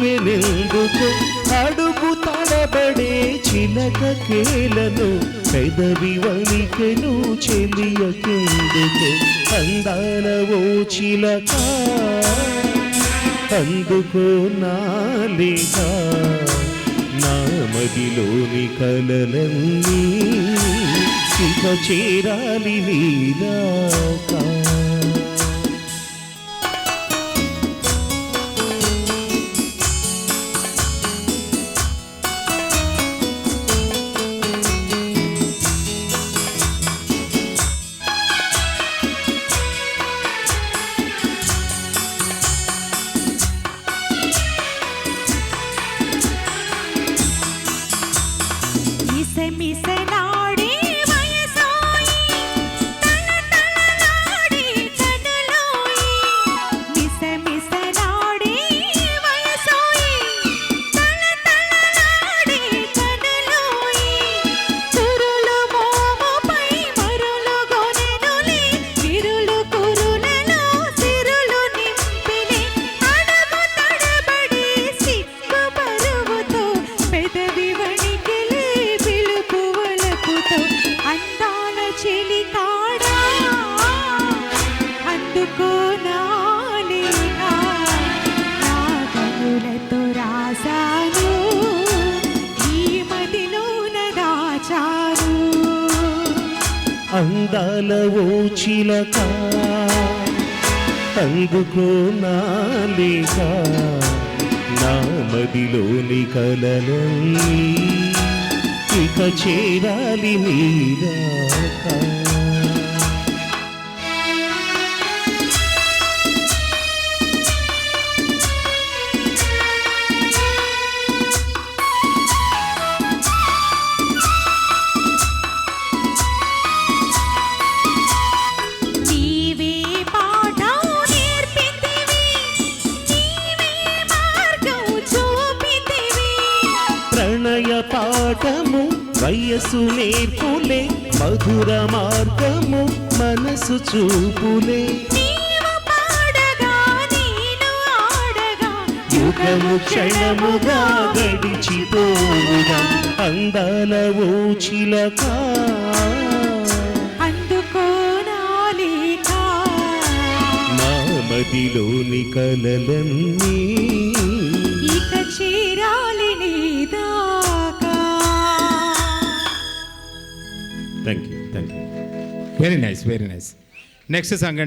వెనెందుకు అడుగు తడబడే చిలక కేలను పెదవి వణికెను చెలియకెందుకు అందాల ఓ చిలక అందుకో నాలిక నా మదిలోని కలలన్నీ ఇక చేరాలి నీలాకా মিশে মিশে না అందాల చెలి నా కనులతో రాసాను ఈ మదిలోన దాచాను అందాల ఓ చిలక అందుకో నాలేక నా మదిలోని కలలన్నీ ఇక చేరాలి నీరాకా నీవే పాఠం పాఠము వయస్సు నేర్పులే మధుర మార్గము మనసు చూపులే. యుగము క్షణముగా గడిచిపోవుగా అందాల ఓ చిలక అందుకో నాలేక నా మదిలోని కలలన్నీ Thank you. Thank you. Very nice. Very nice. Next is Angan.